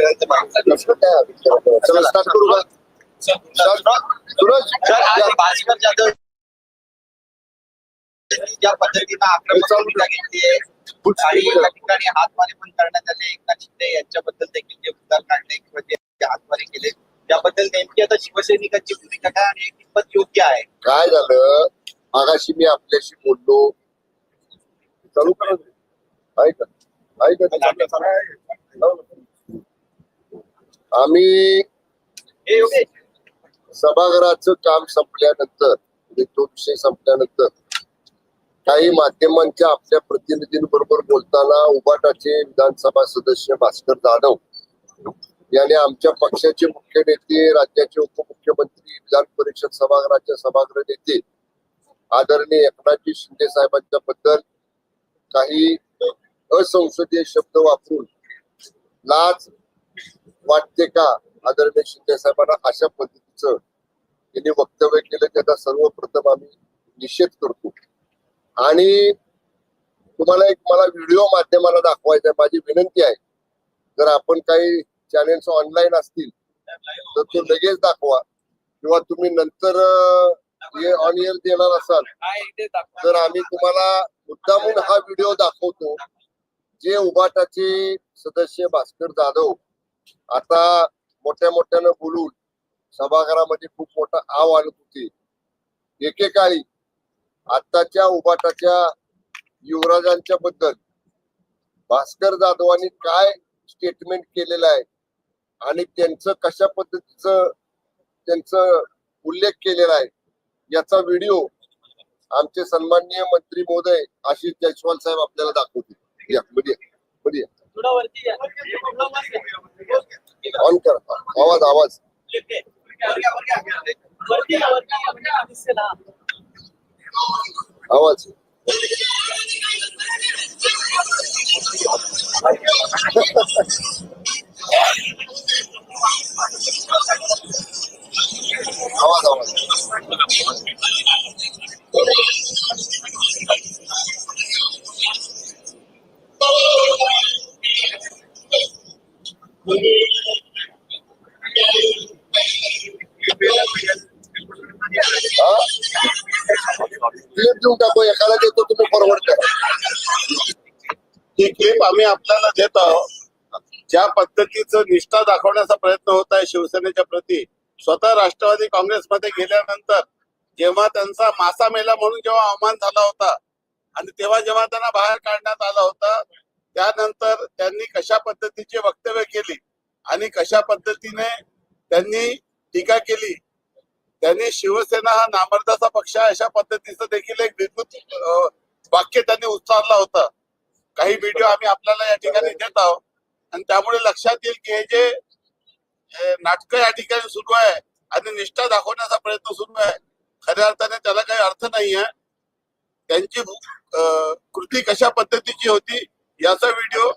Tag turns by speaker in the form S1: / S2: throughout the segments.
S1: प्रश्न काय आहे? चला स्टार्ट करू का सूरज
S2: सर आज
S1: या.
S2: भास्कर जाधव ज्या पद्धतीनं आक्रमक भूमिका घेतली आहे. आणि या ठिकाणी हातमारे पण करण्यात आले. एकनाथ शिंदे यांच्याबद्दल देखील जे उद्गार काढले किंवा जे जे हातमारे केले त्याबद्दल नेमकी आता शिवसैनिकांची भूमिका काय आणि हे कितपत योग्य आहे?
S1: काय झालं? मागाशी मी आपल्याशी बोललो. चालू करा आहे का आहे का आम्ही. सभागृहाचं काम संपल्यानंतर म्हणजे तो विषय संपल्यानंतर काही माध्यमांच्या आपल्या प्रतिनिधींबरोबर बोलताना उबाटाचे विधानसभा सदस्य भास्कर जाधव याने आमच्या पक्षाचे मुख्य नेते राज्याचे उपमुख्यमंत्री विधान परिषद सभागृहाचे सभागृह नेते आदरणीय एकनाथजी शिंदे साहेबांच्या बद्दल काही असंसदीय शब्द वापरून लाज वाटते का? आदरणीय शिंदे साहेबांना अशा पद्धतीचं त्यांनी वक्तव्य केलं त्याचा सर्वप्रथम आम्ही निषेध करतो. आणि तुम्हाला एक मला व्हिडिओ माध्यमाला दाखवायचा माझी विनंती आहे जर आपण काही चॅनेल्स ऑनलाईन असतील तर तो लगेच दाखवा. किंवा तुम्ही नंतर हे ऑन इयर देणार असाल तर आम्ही तुम्हाला मुद्दामून हा व्हिडिओ दाखवतो. जे उबाटाचे सदस्य भास्कर जाधव आता मोठ्या मोठ्यानं बोलून सभागृहामध्ये खूप मोठा आव आणत होते. एकेकाळी आताच्या उबाटाच्या युवराजांच्या बद्दल भास्कर जाधवांनी काय स्टेटमेंट केलेलं आहे? आणि त्यांचं कशा पद्धतीचं त्यांचं उल्लेख केलेला आहे? याचा व्हिडिओ आमचे सन्माननीय मंत्री महोदय आशिष जयस्वाल साहेब आपल्याला दाखवतील. या. ऑन करा. आवाज आवाज. आवाज. आवाज आवाज. क्लिप देऊन टाकू एखादा देतो तुम्ही फॉरवर्ड करा.
S3: ही क्लिप आम्ही आपल्याला देत आहोत. ज्या पद्धतीचं निष्ठा दाखवण्याचा प्रयत्न होत आहे शिवसेनेच्या प्रती स्वतः राष्ट्रवादी काँग्रेसमध्ये गेल्यानंतर जेव्हा त्यांचा मासा मेला म्हणून जेव्हा अवमान झाला होता आणि तेव्हा जेव्हा त्यांना बाहेर काढण्यात आला होता त्यानंतर त्यांनी कशा पद्धतीची वक्तव्य केली आणि कशा पद्धतीने त्यांनी टीका केली त्यांनी शिवसेना हा नामर्दाचा पक्ष आहे अशा पद्धतीचं देखील एक विद्युत वाक्य त्यांनी उच्चारलं होतं. काही व्हिडिओ आम्ही आपल्याला या ठिकाणी देत आहोत. आणि त्यामुळे लक्षात येईल की हे जे नाटक या ठिकाणी सुरू आहे आणि निष्ठा दाखवण्याचा प्रयत्न सुरू आहे खऱ्या अर्थाने त्याला काही अर्थ नाही आहे. त्यांची कृती कशा पद्धतीची होती याचा व्हिडिओ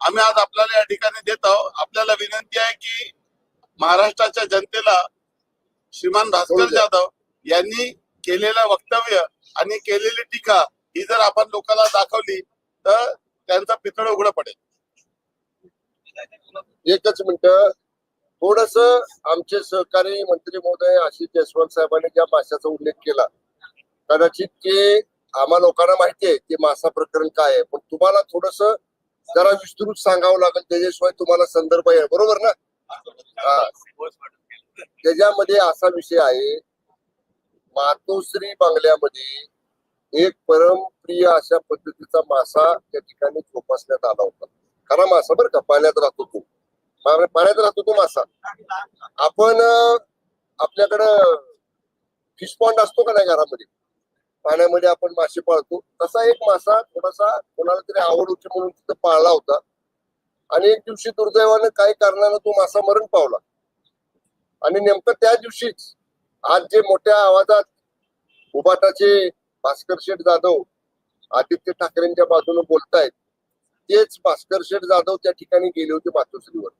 S3: आम्ही आज आपल्याला या ठिकाणी देत आहोत. आपल्याला विनंती आहे की महाराष्ट्राच्या जनतेला श्रीमान भास्कर जाधव यांनी केलेलं वक्तव्य आणि केलेली टीका ही जर आपण लोकांना दाखवली तर त्यांचं पितळ उघडं पडेल.
S1: एकच मिनिट. थोडस आमचे सहकारी मंत्री महोदय आशिष जयस्वाल साहेबांनी ज्या माशाचा उल्लेख केला कदाचित ते आम्हा लोकांना माहिती आहे ते मासा प्रकरण काय आहे. पण तुम्हाला थोडस जरा विस्तृत सांगावं लागेल त्याच्याशिवाय तुम्हाला संदर्भ आहे. बरोबर ना? हा. त्याच्यामध्ये असा विषय आहे मातोश्री बंगल्यामध्ये एक परमप्रिय अशा पद्धतीचा मासा त्या ठिकाणी जोपासण्यात आला होता. खरा मासा बरं का पाण्यात राहतो तो. पाण्यात राहतो तो मासा. आपण आपल्याकडं फिश पॉन्ड असतो का नाही घरामध्ये? पाण्यामध्ये आपण मासे पाळतो. तसा एक मासा थोडासा कोणाला तरी आवड होती म्हणून तिथं पाळला होता. आणि एक दिवशी दुर्दैवानं काही कारणानं तो मासा मरण पावला. आणि नेमकं त्या दिवशीच आज जे मोठ्या आवाजात उभाटाचे भास्कर शेठ जाधव आदित्य ठाकरेंच्या बाजूने बोलतायत तेच भास्कर शेठ जाधव त्या ठिकाणी गेले होते मातोश्रीवर.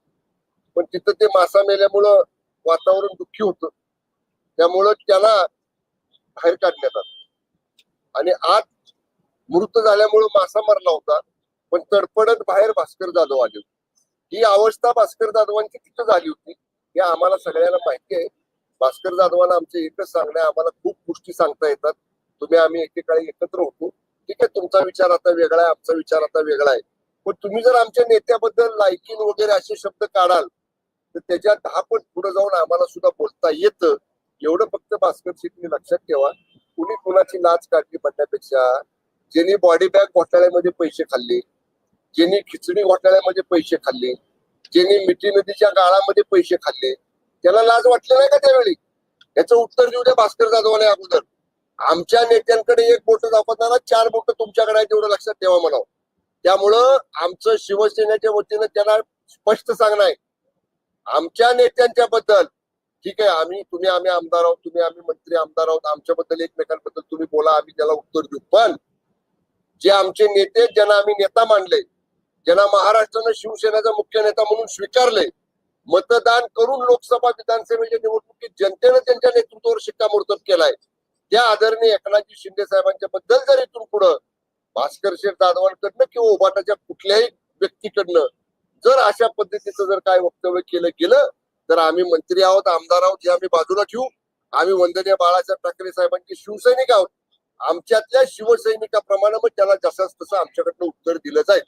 S1: पण तिथं ते मासा मेल्यामुळं वातावरण दुःखी होत. त्यामुळं त्याला बाहेर काढण्यात आलं. आणि आज मृत झाल्यामुळं मासा मरला होता पण तडपडत बाहेर भास्कर जाधव आले होते. ही अवस्था भास्कर जाधवांची तिथं झाली होती. हे आम्हाला सगळ्यांना माहिती आहे. भास्कर जाधवांना आमचे एकच सांगणं आम्हाला खूप गोष्टी सांगता येतात. तुम्ही आम्ही एकेकाळी एकत्र होतो. ठीक आहे तुमचा विचार आता वेगळा आहे आमचा विचार आता वेगळा आहे. पण तुम्ही जर आमच्या नेत्याबद्दल लायकिंग वगैरे असे शब्द काढाल तर त्याच्या दहा पट पुढे जाऊन आम्हाला सुद्धा बोलता येतं. एवढं फक्त भास्कर शेट्टी लक्षात ठेवा. कुणी कुणाची लाच काढली म्हणण्यापेक्षा ज्यांनी बॉडी बॅग घोटाळ्यामध्ये पैसे खाल्ले ज्यांनी खिचडी घोटाळ्यामध्ये पैसे खाल्ले ज्यांनी मिठी नदीच्या गाळामध्ये पैसे खाल्ले. त्याला लाज वाटली नाही का त्यावेळी? याचं उत्तर देऊ द्या भास्कर जाधवाने अगोदर. आमच्या नेत्यांकडे एक बोट दाखवताना चार बोट तुमच्याकडे आहे तेवढं लक्षात ठेवा म्हणावं. त्यामुळं आमचं शिवसेनेच्या वतीनं त्यांना स्पष्ट सांगणं आहे. आमच्या नेत्यांच्या बद्दल ठीक आहे आम्ही तुम्ही आम्ही आमदार आहोत तुम्ही आम्ही मंत्री आमदार आहोत आमच्याबद्दल एकमेकांबद्दल तुम्ही बोला आम्ही त्याला उत्तर देऊ. पण जे आमचे नेते ज्यांना आम्ही नेता मानले ज्यांना महाराष्ट्रानं शिवसेनेचा मुख्य नेता म्हणून स्वीकारले मतदान करून लोकसभा विधानसभेच्या निवडणुकीत जनतेनं त्यांच्या नेतृत्वावर शिक्कामोर्तब केलाय. त्या आदरणीय एकनाथजी शिंदे साहेबांच्या बद्दल जर इथून पुढं भास्कर शेठ जाधवांकडनं किंवा उभाटाच्या कुठल्याही व्यक्तीकडनं जर अशा पद्धतीचं जर काय वक्तव्य केलं गेलं तर आम्ही मंत्री आहोत आमदार आहोत हे आम्ही बाजूला ठेवू. आम्ही वंदनीय बाळासाहेब ठाकरे साहेबांचे शिवसैनिक आहोत. आमच्यातल्या शिवसैनिकाप्रमाणे मग त्याला जसाच तसं आमच्याकडनं उत्तर दिलं जाईल.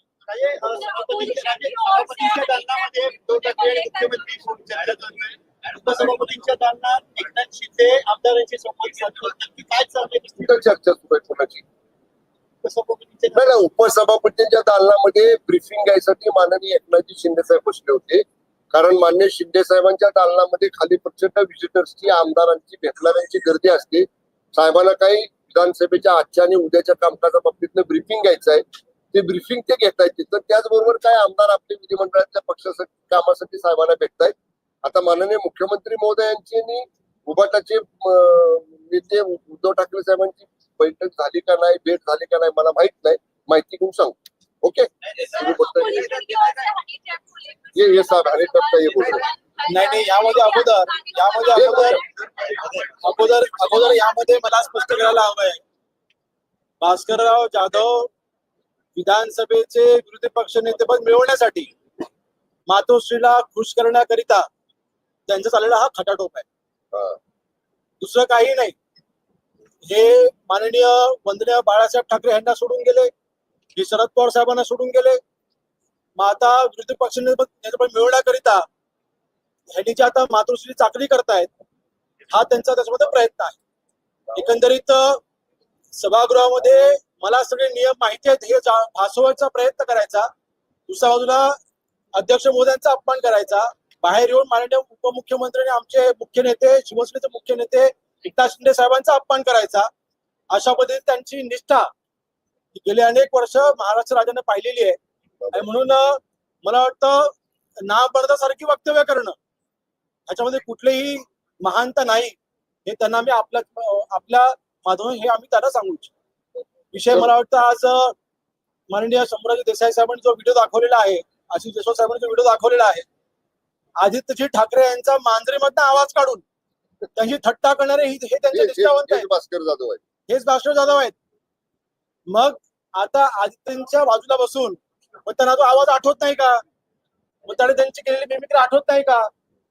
S2: उपसभापतींच्या दालनात एकनाथ शिंदे आमदारांशी संवाद साधतात नक्की काय चाललंय
S1: कुठं चर्चा सुरू आहे कोणाची?
S2: उपसभापतींच्या
S1: दालनामध्ये ब्रिफिंग घ्यायसाठी माननीय एकनाथजी शिंदे साहेब बसले होते. कारण मान्य शिंदे साहेबांच्या दालनामध्ये खाली प्रचंड व्हिजिटर्सची आमदारांची भेटणाऱ्यांची गर्दी असते. साहेबांना काही विधानसभेच्या आजच्या आणि उद्याच्या कामकाजा बाबतीतलं ब्रिफिंग घ्यायचं आहे. ते ब्रिफिंग ते घेत आहेत तिथं त्याचबरोबर काय आमदार आपले विधिमंडळाच्या पक्षासाठी कामासाठी साहेबांना भेटतायत. आता माननीय मुख्यमंत्री महोदयांची उभाटाचे नेते उद्धव ठाकरे साहेबांची बैठक झाली का नाही भेट झाली का नाही मला माहीत नाही. माहिती घेऊन सांगू. ओके? ये साहेब अरे करता ये बोल.
S4: नाही नाही यामध्ये अगोदर यामध्ये अगोदर अगोदर अगोदर यामध्ये मला स्पष्ट करायला हवंय. भास्करराव जाधव विधानसभेचे विरोधी पक्ष नेतेपद मिळवण्यासाठी मातोश्रीला खुश करण्याकरिता त्यांचा चाललेला हा खटाटोप आहे. दुसरं काही नाही. हे माननीय वंदनीय बाळासाहेब ठाकरे यांना सोडून गेले. हे शरद पवार साहेबांना सोडून गेले. मग आता विरोधी पक्ष नेतेपद मिळवण्याकरिता ह्यांनी जे आता मातोश्री चाकरी करतायत हा त्यांचा त्याच्यामध्ये प्रयत्न आहे. एकंदरीत सभागृहामध्ये मला सगळे नियम माहिती आहेत हे भासवायचा प्रयत्न करायचा. दुसऱ्या बाजूला अध्यक्ष मोद्यांचा अपमान करायचा. बाहेर येऊन माननीय उपमुख्यमंत्री आमचे मुख्य नेते शिवसेनेचे मुख्य नेते एकनाथ शिंदे साहेबांचा अपमान करायचा. अशा पद्धतीने त्यांची निष्ठा गेली अनेक वर्ष महाराष्ट्र राज्याने पाहिलेली आहे. आणि म्हणून मला वाटतं नामपर्दासारखी वक्तव्य करणं ह्याच्यामध्ये कुठलीही महानता नाही. हे त्यांना मी आपल्या आपल्या माध्यमातून हे आम्ही त्यांना सांगू इच्छितो. विषय मला वाटतं आज माननीय शंभराजी देसाई साहेबांनी जो व्हिडिओ दाखवलेला आहे आशिष देशमुख साहेबांनी जो व्हिडिओ दाखवलेला आहे आदित्यजी ठाकरे यांचा मांजरीमधनं आवाज काढून त्यांची थट्टा करणारे हे हे त्यांचे निष्ठावंत आहेत.
S1: भास्कर जाधव आहे
S4: हेच भास्कर जाधव आहेत. मग आता आदित्यंच्या बाजूला बसून मग त्यांना तो आवाज आठवत नाही का? मग त्याने त्यांची केलेली मिमिक्री आठवत नाही का?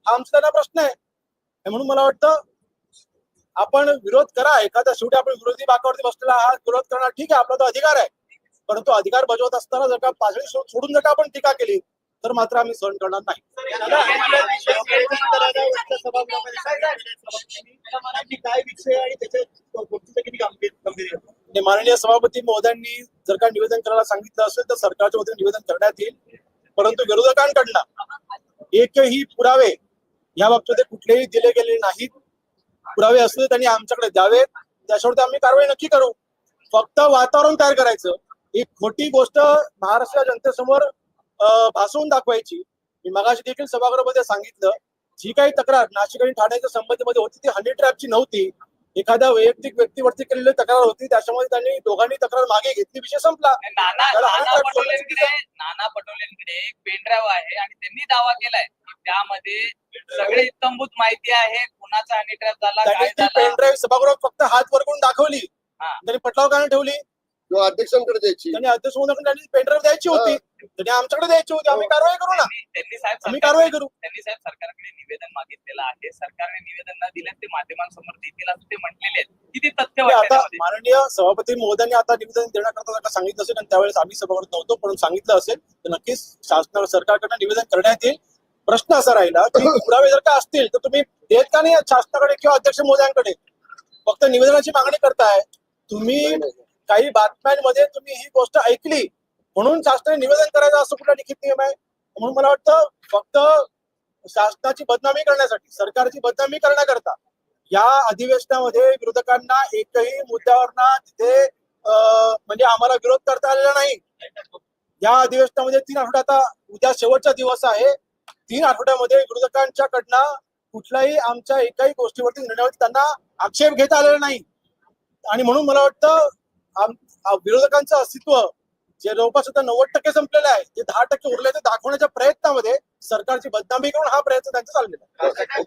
S4: हा आमचा त्यांना प्रश्न आहे. म्हणून मला वाटतं आपण विरोध करा. एखाद्या शेवटी आपण विरोधी बाकावरती बसलेला आहात. विरोध करणार ठीक आहे आपला तो अधिकार आहे. परंतु अधिकार बजावत असताना जर का पाचवी सो- सोडून जर का आपण टीका केली तर मात्र आम्ही सहन करणार नाही. माननीय सभापती महोदयांनी जर का निवेदन करायला सांगितलं असेल तर सरकारच्या वतीने निवेदन करण्यात येईल. परंतु विरोधकांकडनं एकही पुरावे या बाबतीत कुठलेही दिले गेले नाहीत. पुरावे असले त्यांनी आमच्याकडे द्यावेत. त्याच्यावरती आम्ही कारवाई नक्की करू. फक्त वातावरण तयार करायचं. एक खोटी गोष्ट महाराष्ट्र जनतेसमोर भासवून दाखवायची. मी मगाशी देखील सभागृहामध्ये सांगितलं. जी काही तक्रार नाशिक आणि ठाण्याच्या संबंधीमध्ये होती ती हनी ट्रॅपची नव्हती. एखाद्या वैयक्तिक व्यक्तीवरती केलेली तक्रार होती त्याच्यामध्ये त्यांनी दोघांनी तक्रार मागे घेतली विषय संपला.
S5: नाना नाना पटोलेंकडे नाना पटोलेंकडे एक पेनड्राईव्ह आहे आणि त्यांनी दावा केलाय त्यामध्ये सगळी इत्तंभूत माहिती आहे कुणाचा हनी ट्रॅप झाला.
S4: पेनड्राईव्ह सभागृहात फक्त हात वर करून दाखवली. त्यांनी पटलाव का नाही ठेवली.
S1: किंवा अध्यक्षांकडे द्यायची.
S4: त्यांनी अध्यक्ष महोदयाकडे त्यांनी पेनड्राईव्ह द्यायची होती. त्यांनी आमच्याकडे द्यायची होती. आम्ही कारवाई करू ना.
S5: त्यांनी साहेब
S4: आम्ही कारवाई करू.
S5: त्यांनी साहेब सरकारकडे निवेदन मागितलेलं आहे. सरकारने निवेदन न दिलं ते माध्यमांसमोर देतील असं ते म्हटलेले आहेत. किती तथ्य
S4: आता? माननीय सभापती महोदयांनी आता निवेदन देण्याकरता जर का सांगितलं असेल आणि त्यावेळेस आम्ही सभागृहात नव्हतो पण सांगितलं असेल. तर नक्कीच शासना सरकारकडे निवेदन करण्यात येईल. प्रश्न असा राहिला की पुरावे जर का असतील तर तुम्ही देत का नाही शासनाकडे किंवा अध्यक्ष महोदयांकडे? फक्त निवेदनाची मागणी करताय. तुम्ही. काही बातम्यांमध्ये तुम्ही ही गोष्ट ऐकली म्हणून शासनाने निवेदन करायचं असं कुठला लिखित नियम आहे? म्हणून मला वाटतं फक्त शासनाची बदनामी करण्यासाठी सरकारची बदनामी करण्याकरता या अधिवेशनामध्ये विरोधकांना एकही मुद्द्यावर ना तिथे म्हणजे आम्हाला विरोध करता आलेला नाही. या अधिवेशनामध्ये तीन आठवडे आता उद्या शेवटचा दिवस आहे. तीन आठवड्यामध्ये विरोधकांच्याकडनं कुठल्याही आमच्या एकाही गोष्टीवरती निर्णयावरती त्यांना आक्षेप घेता आलेला नाही. आणि म्हणून मला वाटतं विरोधकांचं अस्तित्व जे जवळपास आता नव्वद टक्के संपलेलं आहे ते दहा टक्के उरले ते दाखवण्याच्या प्रयत्नामध्ये सरकारची बदनामी करून हा प्रयत्न त्यांचा चाललेला आहे.